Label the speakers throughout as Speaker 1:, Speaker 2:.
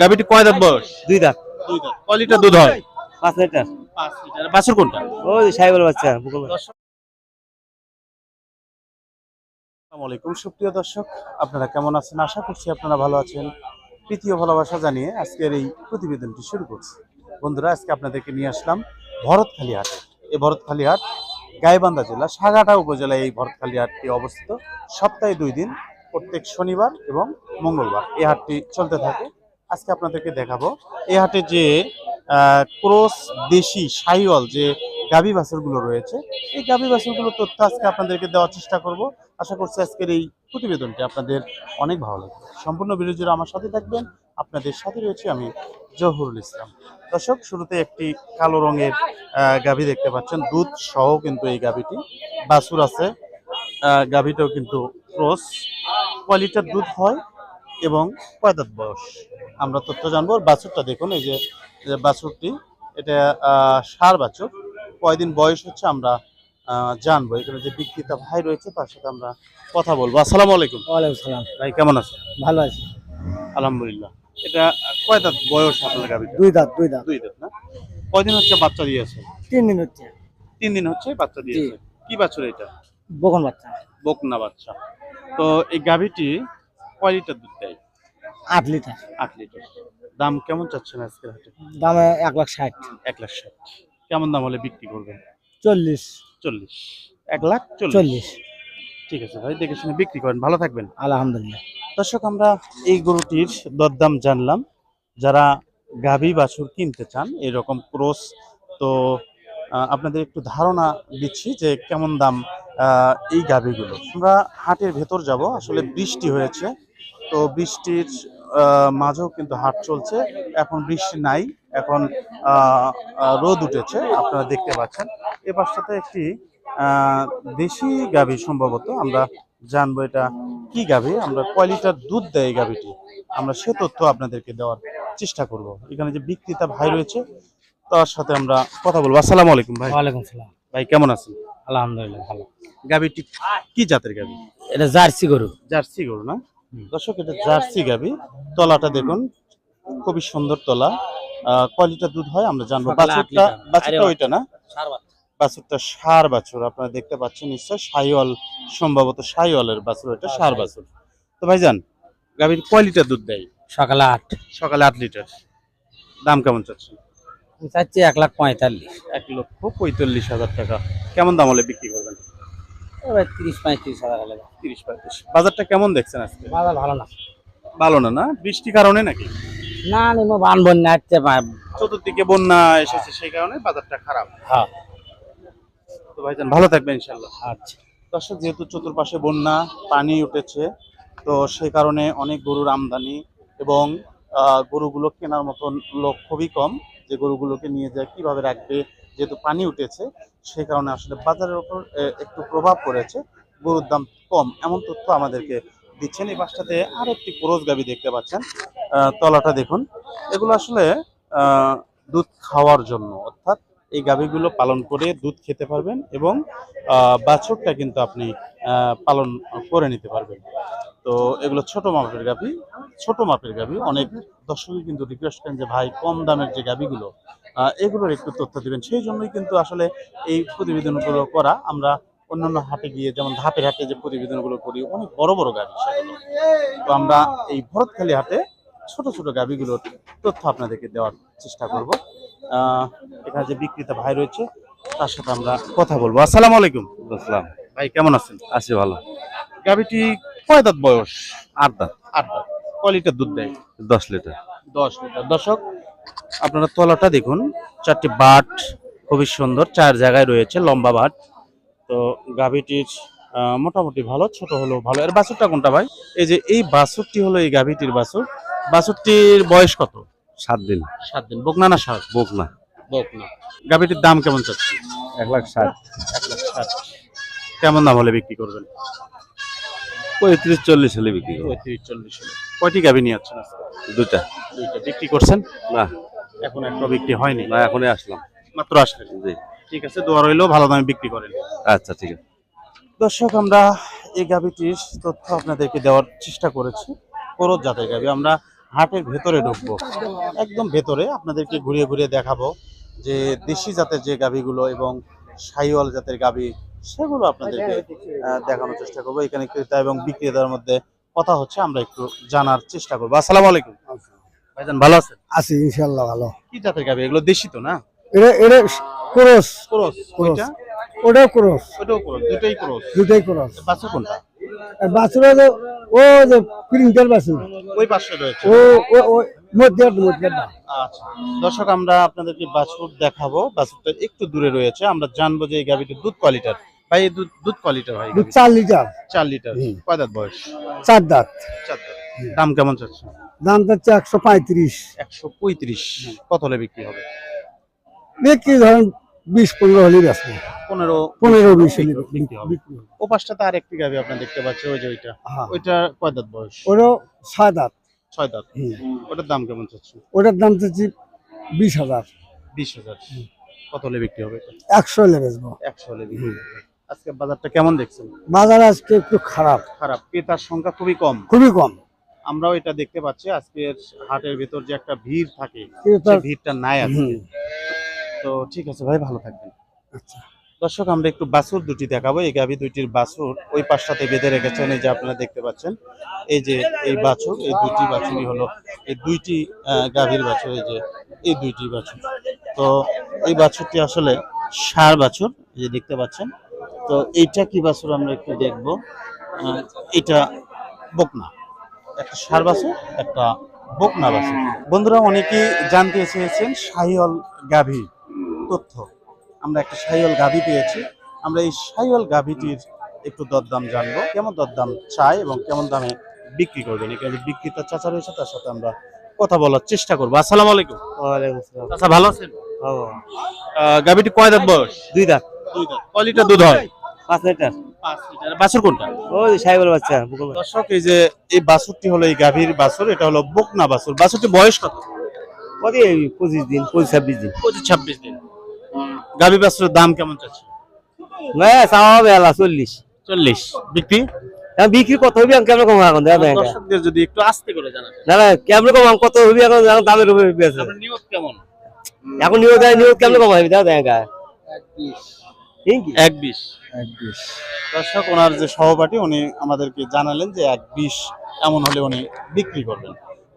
Speaker 1: গাভীটি কয় দাঁত বয়স?
Speaker 2: দুই দাঁত।
Speaker 1: দুই দাঁত। কয় লিটার দুধ হয়?
Speaker 2: পাঁচ লিটার।
Speaker 1: পাঁচ লিটার। বাছুর কোনটা?
Speaker 2: ওই সাইবল বাচ্চা
Speaker 1: আসসালামু আলাইকুম সুপ্রিয় দর্শক আপনারা কেমন আছেন? আশা করছি আপনারা ভালো আছেন। তৃতীয় ভালোবাসা জানিয়ে আজকের এই প্রতিবেদনটি শুরু করছি। বন্ধুরা আজকে আপনাদেরকে নিয়ে আসলাম ভরতখালী হাট। এই ভরতখালী হাট গাইবান্ধা জেলা সাগাটা উপজেলায় এই ভরতখালী হাটটি অবস্থিত। সপ্তাহে দুই দিন প্রত্যেক শনিবার এবং মঙ্গলবার এই হাটটি চলতে থাকে। আজকে আপনাদেরকে দেখাবো। এই হাটে যে ক্রস দেশি সাইওয়াল যে গাভী বাছুরগুলো রয়েছে, এই গাভী বাছুরগুলোর তথ্য আজকে আপনাদেরকে দেওয়ার চেষ্টা করব। আশা করছি আজকের এই প্রতিবেদনটি আপনাদের অনেক ভালো লাগবে। সম্পূর্ণ জুড়ে আমার সাথে থাকবেন, আপনাদের সাথে রয়েছে আমি জহুরুল ইসলাম। দর্শক, শুরুতে একটি কালো রঙের গাভী দেখতে পাচ্ছেন। দুধ সহ কিন্তু এই গাভীটি। বাছুর আছে গাভীটাও কিন্তু ক্রস কয় লিটার দুধ হয় এবং কয় বয়স। আমরা তথ্য জানব। বাছুরটা দেখুন এই যে বাছুরটি এটা ষাঁড় বাছুর। কয়দিন বয়স হচ্ছে আমরা জানব। এখানে যে বিক্রেতা ভাই রয়েছে তার সাথে আমরা কথা বলব। আসসালামু আলাইকুম।
Speaker 2: ওয়ালাইকুম সালাম।
Speaker 1: ভাই কেমন আছেন?
Speaker 2: ভালো আছি।
Speaker 1: আলহামদুলিল্লাহ। এটা কয় দাঁত বয়স আপনার গাভীটা
Speaker 2: দুই দাঁত দুই দাঁত।
Speaker 1: দুই দাঁত না? কয়দিন হচ্ছে বাচ্চা দিয়েছে
Speaker 2: তিন দিন হচ্ছে।
Speaker 1: তিন দিন হচ্ছে বাচ্চা দিয়েছে কি বাছুর এটা?
Speaker 2: বকন বাচ্চা।
Speaker 1: বকনা বাচ্চা। তো এই গাভীটি কয় লিটার দুধ দেয়?
Speaker 2: আট লিটার।
Speaker 1: আট লিটার। দাম কেমন চাচ্ছেন আজকের হাটে?
Speaker 2: দামে এক লাখ ষাট।
Speaker 1: এক লাখ ষাট। কেমন দাম হলে বিক্রি করবেন?
Speaker 2: চল্লিশ।
Speaker 1: চল্লিশ। এক লাখ চল্লিশ। ঠিক আছে ভাই দেখে শুনে বিক্রি করেন। ভালো থাকবেন।
Speaker 2: আলহামদুলিল্লাহ।
Speaker 1: দর্শক আমরা এই গরুটির দরদাম জানলাম। যারা গাভী বাছুর কিনতে চান এরকম ক্রস তো আপনাদের একটু ধারণা দিচ্ছি যে কেমন দাম এই গাভীগুলো। আমরা হাটের ভেতর যাব। আসলে বৃষ্টি হয়েছে। তো বৃষ্টির মাঝেও কিন্তু হাট চলছে। এখন বৃষ্টি নাই। এখন রোদ উঠেছে আপনারা দেখতে পাচ্ছেন। এ পাশটাতে একটি দেশি গাভী সম্ভবত আমরা জানব এটা কি গাভী। আমরা কয় লিটার দুধ দেয় গাভীটি? আমরা সে তথ্য আপনাদেরকে দেওয়ার চেষ্টা করব। এখানে যে বিক্রেতা ভাই রয়েছে তার সাথে আমরা কথা বলব। আসসালামু আলাইকুম ভাই।
Speaker 2: ওয়ালাইকুম সালাম।
Speaker 1: ভাই কেমন আছেন?
Speaker 2: আলহামদুলিল্লাহ ভালো।
Speaker 1: গাভীটি কি জাতের গাভী?
Speaker 2: এটা জার্সি গরু।
Speaker 1: জার্সি গরু না? দর্শক এটা জার্সি গাভী তলাটা দেখুন খুবই সুন্দর তলা। আহ, কয় লিটার দুধ হয় আমরা জানব। বাছুরটা বাছুরটা ওইটা না? বাছুরটা সার বাছুর আপনারা দেখতে পাচ্ছেন নিশ্চয় সাইওয়াল সম্ভবত সাইওয়ালের বাছুর এটা সার বাছুর। তো ভাইজান গাভীর কয় লিটার দুধ দেয়?
Speaker 2: সকালে আট।
Speaker 1: সকালে আট লিটার। দাম কেমন চাচ্ছেন?
Speaker 2: চাচ্ছি এক লাখ পঁয়তাল্লিশ।
Speaker 1: এক লক্ষ পঁয়তাল্লিশ হাজার টাকা। কেমন দাম হলে বিক্রি
Speaker 2: এবার তিরিশ পঁয়ত্রিশ হাজার
Speaker 1: তিরিশ পঁয়ত্রিশ। বাজারটা কেমন দেখছেন আজকে?
Speaker 2: বাজার ভালো না।
Speaker 1: ভালো না না? কারণে নাকি?
Speaker 2: না নিমো বান বন্যা আসছে
Speaker 1: চতুর্দিকে বন্যা এসেছে সেই কারণে বাজারটা খারাপ।
Speaker 2: হ্যাঁ।
Speaker 1: তো ভাইজান ভালো থাকবেন ইনশাল্লাহ।
Speaker 2: আচ্ছা।
Speaker 1: দর্শক যেহেতু চতুর্পাশে বন্যা পানি উঠেছে তো সেই কারণে অনেক গরুর আমদানি এবং গরুগুলো কেনার মতন লোক খুবই কম। যে গরুগুলোকে নিয়ে যায়, কীভাবে রাখবে, যেহেতু পানি উঠেছে, সেই কারণে আসলে বাজারের ওপর একটু প্রভাব পড়েছে, গরুর দাম কম, এমন তথ্য আমাদেরকে দিচ্ছেন। এই পাশটাতে আর একটি ক্রোজ গাবি দেখতে পাচ্ছেন তলাটা দেখুন। এগুলো আসলে দুধ খাওয়ার জন্য, অর্থাৎ এই গাভীগুলো পালন করে দুধ খেতে পারবেন এবং বাছুরটা কিন্তু আপনি পালন করে নিতে পারবেন। তো এগুলো ছোট মাপের গাভী ছোট মাপের গাবি। অনেক দর্শকই কিন্তু রিকোয়েস্ট করেন যে ভাই কম দামের যে গাবিগুলো এগুলোর একটু তথ্য দিবেন। সেই জন্যই কিন্তু আসলে এই প্রতিবেদনগুলো করা। আমরা অন্যান্য হাটে গিয়ে যেমন ধাপের হাটে যে প্রতিবেদনগুলো করি অনেক বড় বড় গাবি সেগুলো। তো আমরা এই ভরতখালী হাটে ছোট ছোট গাবিগুলোর তথ্য আপনাদেরকে দেওয়ার চেষ্টা করব। আহ, এখানে যে বিক্রেতা ভাই রয়েছে তার সাথে আমরা কথা বলব। আসসালামু আলাইকুম।
Speaker 3: আসসালাম।
Speaker 1: ভাই কেমন আছেন?
Speaker 3: আছি ভালো।
Speaker 1: গাভীটি কয় দাঁত বয়স?
Speaker 3: আট দাঁত।
Speaker 1: আট দাঁত। কয় লিটার দুধ দেয়?
Speaker 3: দশ লিটার।
Speaker 1: দশ লিটার। দর্শক আপনারা তলাটা দেখুন। চারটি বাট খুবই সুন্দর চার জায়গায় রয়েছে লম্বা বাট। তো গাভীটির মোটামুটি ভালো ছোট হলেও ভালো। এর বাছুরটা কোনটা ভাই? এই যে এই বাছুরটি হলো এই গাভীটির বাছুর। বাছুরটির বয়স কত?
Speaker 3: সাত দিন।
Speaker 1: সাত দিন। বকনা না সাত
Speaker 3: বুক না
Speaker 1: বকনা। গাভীটির দাম কেমন চাচ্ছি
Speaker 3: এক লাখ ষাট।
Speaker 1: এক লাখ ষাট। কেমন দাম হলে বিক্রি করবেন?
Speaker 3: পঁয়ত্রিশ চল্লিশ হলে বিক্রি
Speaker 1: পঁয়ত্রিশ চল্লিশ হলে। কয়টি গাভী নিয়ে যাচ্ছেন?
Speaker 3: দুটা
Speaker 1: দুইটা। বিক্রি করছেন?
Speaker 3: না।
Speaker 1: এখন একটা বিক্রি হয়নি?
Speaker 3: না এখনই আসলাম।
Speaker 1: মাত্র আসলেন?
Speaker 3: জি।
Speaker 1: ঠিক আছে দোয়া রইলেও ভালো দামে বিক্রি করেন।
Speaker 3: আচ্ছা ঠিক আছে।
Speaker 1: দর্শক আমরা এই গাভীটির তথ্য আপনাদেরকে দেওয়ার চেষ্টা করেছি। করজ জাতের গাভী। আমরা হাটের ভেতরে ঢুকবো। একদম ভেতরে আপনাদেরকে ঘুরিয়ে ঘুরিয়ে দেখাবো যে দেশি জাতের যে গাভীগুলো এবং সাইওয়াল জাতের গাভী সেগুলো আপনাদেরকে দেখানোর চেষ্টা করব। এখানে ক্রেতা এবং বিক্রেতার মধ্যে কথা হচ্ছে আমরা একটু জানার চেষ্টা করব। আসসালামু আলাইকুম। ভাইজান ভালো আছেন?
Speaker 4: আছি ইনশাল্লাহ ভালো।
Speaker 1: কি জাতের গাভী এগুলো দেশি তো না?
Speaker 4: এটা এটা ক্রস।
Speaker 1: ক্রস ওইটা?
Speaker 4: ওটাও ক্রস।
Speaker 1: ওইটাও ক্রস দুটোই ক্রস।
Speaker 4: দুটাই ক্রস।
Speaker 1: বাচ্চা কোনটা?
Speaker 4: বাছুরা তো ও যে প্রিন্টার বাছুর।
Speaker 1: ওই পাশে রয়েছে।
Speaker 4: ও ও
Speaker 1: আচ্ছা। দর্শক আমরা আপনাদেরকে বাছুর দেখাবো। বাছুরটা একটু দূরে রয়েছে। আমরা জানব যে এই গাভীটির দুধ কোয়ালিটার ভাই দুধ দুধ কোয়ালিটার হয়
Speaker 4: দুধ চার লিটার।
Speaker 1: চার লিটার। কয় দাঁত বয়স?
Speaker 4: চার দাঁত।
Speaker 1: চার দাঁত। দাম কেমন চাচ্ছে
Speaker 4: দাম হচ্ছে একশো পঁয়ত্রিশ।
Speaker 1: একশো পঁয়ত্রিশ। কত হলে বিক্রি হবে?
Speaker 4: বিক্রি ধরেন বিশ পনেরো হলে বেসবো
Speaker 1: পনেরো
Speaker 4: পনেরো বিশ
Speaker 1: বিক্রি হবে। ও পাশটাতে আর একটি গাভী আপনার দেখতে পাচ্ছি ওই যে ওইটা।
Speaker 4: হ্যাঁ।
Speaker 1: ওইটা কয় দাঁত বয়স?
Speaker 4: ওরও ছয় দাঁত।
Speaker 1: ছয় দাঁত। ওটার দাম কেমন চাচ্ছে
Speaker 4: ওটার দাম হচ্ছে বিশ হাজার।
Speaker 1: বিশ হাজার। কত হলে বিক্রি হবে?
Speaker 4: একশো হলে বেচবো।
Speaker 1: একশো হলে বিক্রি হবে। আজকে বাজারটা কেমন দেখছেন?
Speaker 4: বাজার আজকে একটু খারাপ।
Speaker 1: খারাপ। ক্রেতার সংখ্যা খুবই কম।
Speaker 4: খুবই কম।
Speaker 1: আমরাও এটা দেখতে পাচ্ছি। আজকের হাটের ভেতর যে একটা ভিড় থাকে ভিড়টা নাই আজকে। তো ঠিক আছে ভাই ভালো থাকবেন।
Speaker 4: আচ্ছা।
Speaker 1: দর্শক আমরা একটু বাছুর দুটি দেখাবো। এই গাভী দুইটির বাছুর ওই পাশটাতে বেঁধে রেখেছেন। এই যে আপনারা দেখতে পাচ্ছেন এই যে এই বাছুর এই দুইটি বাছুরই হলো। এই দুইটি গাভীর বাছুর এই যে এই দুইটি বাছুর। তো এই বাছুরটি আসলে সার বাছুর এই যে দেখতে পাচ্ছেন। তো এইটা কি বাছুর আমরা একটু দেখব? এটা বকনা। একটা সার বাছুর একটা বকনা বাছুর। বন্ধুরা অনেকেই জানতে চেয়েছেন শাহিওল গাভী তথ্য। আমরা একটা সাইওয়াল গাভী পেয়েছি। আমরা এই সাইওয়াল গাভীটির একটু দরদাম জানব। কেমন দরদাম চাই এবং কেমন দামে বিক্রি করবেন? এখানে বিক্রেতা চাচা রয়েছে তার সাথে আমরা কথা বলার চেষ্টা করব। আসসালাম আলাইকুম। চাচা ভালো আছেন? গাভীটি কয় দাঁত বয়স?
Speaker 2: দুই দাঁত।
Speaker 1: দুই দাঁত। কয় লিটার দুধ হয়?
Speaker 2: পাঁচ লিটার।
Speaker 1: বাছুর কোনটা?
Speaker 2: ওই সাইবল বাচ্চা
Speaker 1: দর্শক এই যে এই বাছুরটি হলো এই গাভীর বাছুর এটা হলো বকনা বাছুর। বাছুরটি বয়স কত?
Speaker 2: পঁচিশ দিন পঁচিশ ছাব্বিশ দিন।
Speaker 1: পঁচিশ ছাব্বিশ দিন। গাভী বাছুরের দাম কেমন চাচ্ছে?
Speaker 2: হ্যাঁ চাওয়া হবে আলা চল্লিশ।
Speaker 1: চল্লিশ। বিক্রি?
Speaker 2: এখন বিক্রি কত হবি আমি কেমন কম এখন দেখা দেখা
Speaker 1: দর্শকদের যদি একটু আস্তে করে জানাবেন
Speaker 2: না না কেমন কম কত হবি এখন দামের উপরে বেছে
Speaker 1: কেমন?
Speaker 2: এখন নিয়োগ দেয় নিয়োগ কেমন কম হবে দেখা দেখা ঠিক কি?
Speaker 1: এক বিশ। দর্শক ওনার যে সহপাঠী উনি আমাদেরকে জানালেন যে এক বিশ এমন হলে উনি বিক্রি করবেন।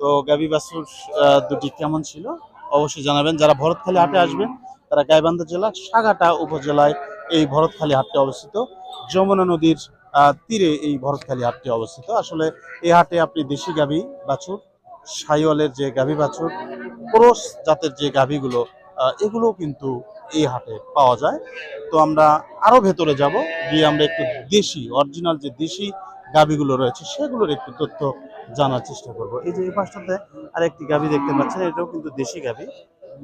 Speaker 1: তো গাবি বাছুর আহ, দুটি কেমন ছিল? অবশ্যই জানাবেন। যারা ভরতখালী হাটে আসবেন তারা গাইবান্ধা জেলা সাগাটা উপজেলায় এই ভরতখালী হাটটি অবস্থিত। যমুনা নদীর তীরে এই ভরতখালী হাটটি অবস্থিত। আসলে এই হাটে আপনি দেশি গাবি বাছুর সাইওয়ালের যে গাভী বাছুর ক্রোস জাতের যে গাভীগুলো এগুলো কিন্তু এই হাটে পাওয়া যায়। তো আমরা আরও ভেতরে যাব গিয়ে আমরা একটু দেশি অরিজিনাল যে দেশি গাভীগুলো রয়েছে সেগুলোর একটু তথ্য জানার চেষ্টা করব। এই যে এই পাশটাতে আরেকটি গাভী দেখতে পাচ্ছেন এটাও কিন্তু দেশি গাভী।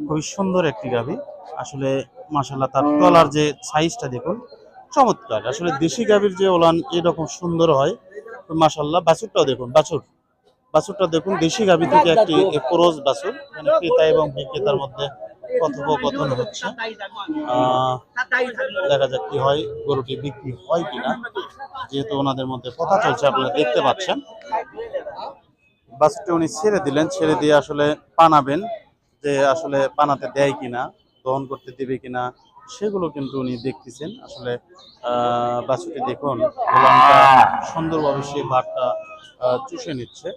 Speaker 1: খুবই সুন্দর একটি গাভী। আসলে মাশাল্লাহ তার তলার যে সাইজটা দেখুন চমৎকার। আসলে দেশি গাভীর যে ওলান এরকম সুন্দর হয় মাশাল্লাহ বাছুরটাও দেখুন বাছুর। বাছুরটা দেখুন দেশি গাভী থেকে একটি ক্রোজ বাছুর মানে ক্রেতা এবং বিক্রেতার মধ্যে কথোপকথন হচ্ছে। দেখা যাক কি হয় গরুটি বিক্রি হয় কিনা। যেহেতু ওনাদের মধ্যে কথা চলছে আপনারা দেখতে পাচ্ছেন। বাসটি উনি ছেড়ে দিলেন। ছেড়ে দিয়ে আসলে পানাবেন যে আসলে পানাতে দেয় কিনা দহন করতে দেবে কিনা সেগুলো কিন্তু উনি দেখতেছেন। আসলে আহ বাছুরটি দেখুন সুন্দরভাবে সেই ভাতটা আহ, চুষে নিচ্ছে।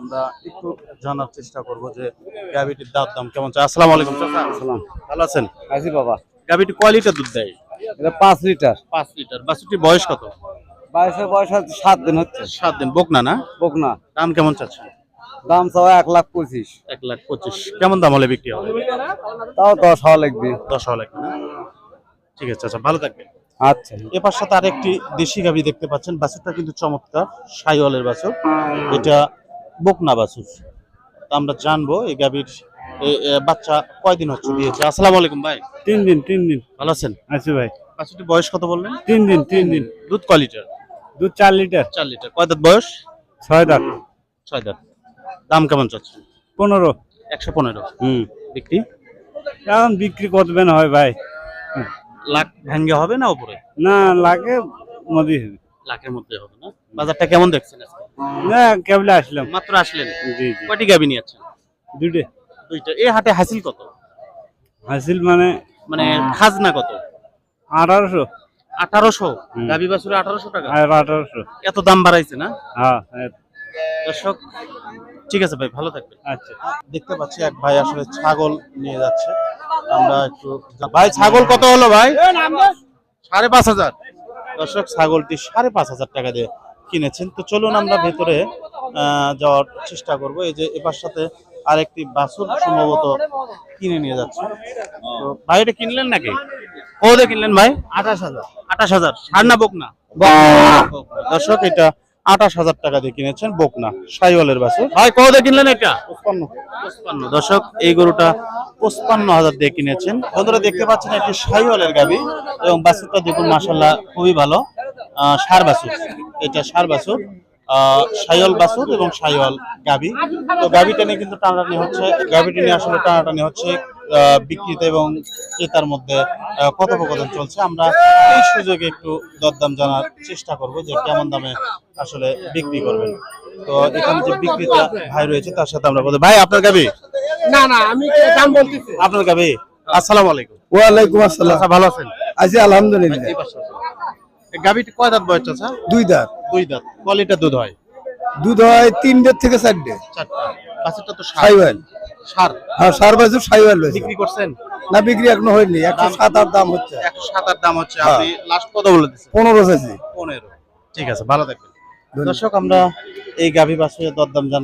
Speaker 1: আমরা একটু জানার চেষ্টা করব যে গাভিটির দাম দাম কেমন চাই। আসসালামু আলাইকুম চাচা।
Speaker 2: সালাম
Speaker 1: ভালো আছেন?
Speaker 2: আছি বাবা।
Speaker 1: গাভিটি কয় লিটার দুধ দেয়?
Speaker 2: এটা পাঁচ লিটার।
Speaker 1: পাঁচ লিটার। বাছুরটির বয়স কত?
Speaker 2: বাইশের বয়স সাত দিন হচ্ছে।
Speaker 1: সাত দিন। বকনা না?
Speaker 2: বকনা।
Speaker 1: দাম কেমন চাচ্ছেন?
Speaker 2: দাম চাওয়া এক লাখ পঁচিশ।
Speaker 1: এক লাখ পঁচিশ। কেমন দাম হলে বিক্রি হবে?
Speaker 2: তাও দশ হওয়া লাগবে।
Speaker 1: দশ হওয়া লাগবে ঠিক আছে আচ্ছা ভালো থাকবেন।
Speaker 2: আচ্ছা।
Speaker 1: এ পাশে তার একটি দেশি গাভি দেখতে পাচ্ছেন। বাছুরটা কিন্তু চমৎকার। সাইওয়ালের বাছুর। এটা বকনা বাছুর। তা আমরা জানব এই গাভীর বাচ্চা কয়দিন হচ্ছে দিয়েছে? আসসালামু আলাইকুম ভাই।
Speaker 4: তিন দিন তিন দিন।
Speaker 1: ভালো আছেন?
Speaker 4: আছি ভাই।
Speaker 1: বাছুরটির বয়স কত বললেন?
Speaker 4: তিন দিন তিন দিন।
Speaker 1: দুধ কয় লিটার?
Speaker 4: দুধ চার লিটার।
Speaker 1: চার লিটার। কয় দাঁত বয়স?
Speaker 4: ছয় দাঁত।
Speaker 1: ছয় দাঁত। দাম কেমন চাচ্ছেন
Speaker 4: পনেরো।
Speaker 1: একশো পনেরো।
Speaker 4: হুম।
Speaker 1: বিক্রি?
Speaker 4: এখন বিক্রি করবেন হয় ভাই।
Speaker 1: লাখ ভেঙ্গে হবে না উপরে?
Speaker 4: না মোদি হবে।
Speaker 1: লাখের মধ্যে হবে না? বাজারটা কেমন দেখছেন আজকে?
Speaker 4: না কেবলে আসলাম।
Speaker 1: মাত্র আসলেন?
Speaker 4: জি জি।
Speaker 1: কয়টি গাবি নিয়েছেন?
Speaker 4: দুটে
Speaker 1: দুইটা। এই হাটে হাসিল কত?
Speaker 4: হাসিল মানে
Speaker 1: মানে খাজনা কত?
Speaker 4: আঠারোশো।
Speaker 1: আঠারোশো। গাবি বাছুরে আঠারোশো টাকা?
Speaker 4: আর আঠারোশো।
Speaker 1: এত দাম বাড়াইছে না?
Speaker 4: হ্যাঁ হ্যাঁ,
Speaker 1: দর্শক ঠিক আছে ভাই ভালো থাকবেন।
Speaker 4: আচ্ছা।
Speaker 1: দেখতে পাচ্ছি এক ভাই আসলে ছাগল নিয়ে যাচ্ছে। আমরা একটু ভাই ছাগল কত হলো ভাই? সাড়ে পাঁচ হাজার। দর্শক ছাগলটি সাড়ে পাঁচ হাজার টাকা দিয়ে কিনেছেন। তো চলুন আমরা ভেতরে আহ, যাওয়ার চেষ্টা করব। এই যে এবার সাথে আরেকটি বাছুর সম্ভবত কিনে নিয়ে যাচ্ছে। তো ভাই এটা কিনলেন নাকি? কত কিনলেন ভাই?
Speaker 4: আঠাশ হাজার।
Speaker 1: আঠাশ হাজার। সার না বকনা? দর্শক এটা আঠাশ হাজার টাকা দিয়ে কিনেছেন বকনা সাইওয়ালের বাছুর। ভাই কত কিনলেন এটা? পঁচপান্ন। পঁচপান্ন। দর্শক এই গরুটা পঁচপান্ন হাজার দিয়ে কিনেছেন। বন্ধুরা দেখতে পাচ্ছেন একটি সাইওয়ালের গাবি এবং বাছুরটা দেখুন মাসাল্লাহ খুবই ভালো। আহ, ষাঁড় বাছুর। এটা সার বাছুর আহ, সাইওয়াল বাছুর এবং সাইওয়াল গাবি তো গাবিটা নিয়ে কিন্তু টানাটানি হচ্ছে। গাবিটা নিয়ে আসলে টানাটানি হচ্ছে আহ, বিক্রেতা এবং ক্রেতার মধ্যে কথোপকথন চলছে। আমরা এই সুযোগে একটু দরদাম জানার চেষ্টা করব যে কেমন দামে আসলে বিক্রি করবেন। তো এখানে যে বিক্রেতা ভাই রয়েছে তার সাথে আমরা বলতে ভাই আপনার গাবি
Speaker 4: না না আমি দাম বলতেছি।
Speaker 1: আপনার গাবি আসসালামু আলাইকুম।
Speaker 4: ওয়ালাইকুম আসসালাম।
Speaker 1: আচ্ছা ভালো আছেন?
Speaker 4: আছি আলহামদুলিল্লাহ
Speaker 1: এই পাশে আসুন। এই গাবিটি কয় দাঁত বয়স
Speaker 4: দুই দাঁত।
Speaker 1: দুই দাঁত। দুধ হয়?
Speaker 4: দুধ হয় তিনটে থেকে
Speaker 1: বাছুরটা তো
Speaker 4: সাইওয়াল।
Speaker 1: সার?
Speaker 4: হ্যাঁ সার সাইওয়াল
Speaker 1: বিক্রি করছেন?
Speaker 4: না বিক্রি এখনও হয়নি। একশো সাত আট দাম হচ্ছে।
Speaker 1: একশো সাত আট দাম হচ্ছে।
Speaker 4: হ্যাঁ।
Speaker 1: আপনি লাস্ট কত বলে দিচ্ছেন?
Speaker 4: পনেরো চাইছি
Speaker 1: পনেরো। ঠিক আছে ভালো থাকবেন। দর্শক আমরা এই গাভী বাছুরের দরদাম জান